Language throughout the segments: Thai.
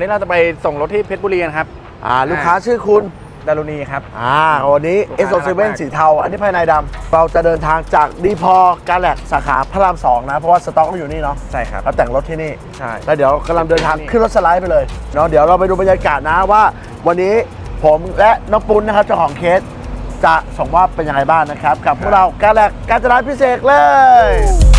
นี่เราจะไปส่งรถที่เพชรบุรีกันครับ อ่าลูกค้าชื่อคุณดารุณีครับ อ่าวันนี้ ลูกค้า S7 น่ารักมากสีเทา อันนี้ภายในดำเราจะเดินทางจากดีพอการแลกสาขาพระรามสองนะ เพราะว่าสต็อกเราอยู่นี่เนาะใช่ครับเราแต่งรถที่นี่ ใช่ แล้วเดี๋ยวกำลังเดินทางขึ้นรถสไลด์ไปเลยเนาะเดี๋ยวเราไปดูบรรยากาศนะว่า วันนี้ผมและน้องปุ้นนะครับเจ้าของเคสจะส่งว่าเป็นยังไงบ้างนะครับ กับพวกเราการแลกการจนาพิเศษเลย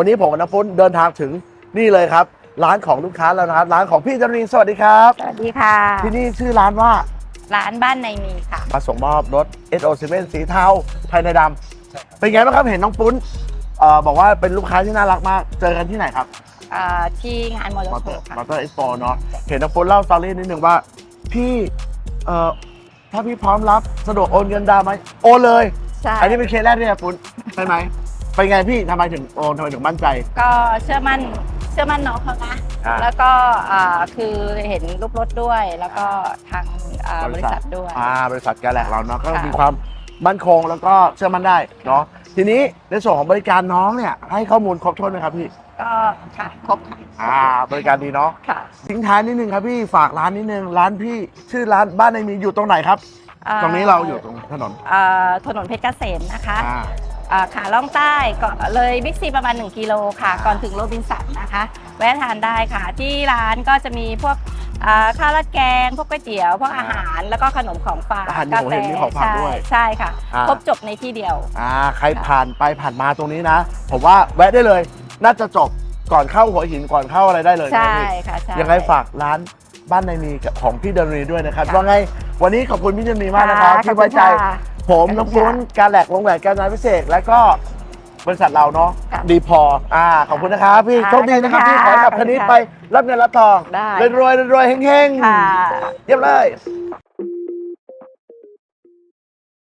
วันนี้ผมกับน้ำปุ้นเดินทางถึงนี่เลยครับ ร้านของลูกค้าแล้วนะครับ ร้านของพี่จารินสวัสดีครับ สวัสดีค่ะ ที่นี่ชื่อร้านว่าร้านบ้านในมีค่ะ มาส่งมอบรถ S07 สีเทาภายในดำเป็นไงบ้างครับเห็นน้องปุ้นเอ่อบอกว่าเป็นลูกค้าที่น่ารักมาก เจอกันที่ไหนครับเอ่อที่งานมอเตอมอร์เตโชอร์ว์ค่ะ มอเตอร์เอ็กโปเนาะเห็นน้องปุ้นเล่าสตอรี่นิดนึงว่าพี่เอ่อถ้าพี่พร้อมรับสะดวกโอนเงินดาวน์ไหมโอนเลย ใช่อันนี้เป็นเคสแรกเนี่ยปุ้นใช่ไหม เป็นไงพี่ทำไมถึงโอนทำไมถึงมั่นใจ ก็เชื่อมั่นเชื่อมั่นน้องเขานะ อ่า แล้วก็อ่าคือเห็นรูปรถด้วย แล้วก็ทางอ่าบริษัทด้วย อ่าบริษัทแกแหลกเราเนาะก็ค่ะ มีความมั่นคงแล้วก็เชื่อมั่นได้เนาะทีนี้ในส่วนของบริการน้องเนี่ยให้ข้อมูลครบถ้วนไหมครับพี่ก็ค่ะครบค่ะอ่า บริการดีเนาะค่ะทิ้งท้ายนิดนึงครับพี่ฝากร้านนิดนึงร้านพี่ชื่อร้านบ้านในมีอยู่ตรงไหนครับอ่ตรงนี้เราอยู่ตรงถนนอ่าถนนเพชรเกษมนะคะ อ่า อ่าขาล่องใต้ก็เลยบิ๊กซีประมาณ 1 กิโลค่ะ ก่อนถึงโรบินสันนะคะ แวะทานได้ค่ะ ที่ร้านก็จะมีพวกอ่าข้าวราดแกง พวกก๋วยเตี๋ยว พวกอาหารแล้วก็ขนมของฝากอาหารมีของเห็นมีของฝากด้วยใช่ค่ะ อ่า ครบจบในที่เดียว อ่าใครผ่านไปผ่านมาตรงนี้นะ ผมว่าแวะได้เลย น่าจะจบก่อนเข้าหัวหินก่อนเข้าอะไรได้เลยนะใช่พี่ ค่ะใช่ ยังไงฝากร้านบ้านในมีกับของพี่เดนรีด้วยนะครับค่ะว่าไงวันนี้ขอบคุณพี่เดนรีมากนะครับค่ะที่ไว้ใจขอบคุณค่ะผมขอบคุณน้องปุ้นค่ะการแหลกวงแหวนการงานพิเศษ และก็บริษัทเราเนาะค่ะดีพออ่าขอบคุณนะครับพี่ค่ะโชคดีนะครับขอบคุที่ณขอค่ะให้กับคันนี้ขอบคุณค่ะไปรับเงินรับทองได้ รวยรวยรวยๆเฮงๆค่ะเยี่ยมเลย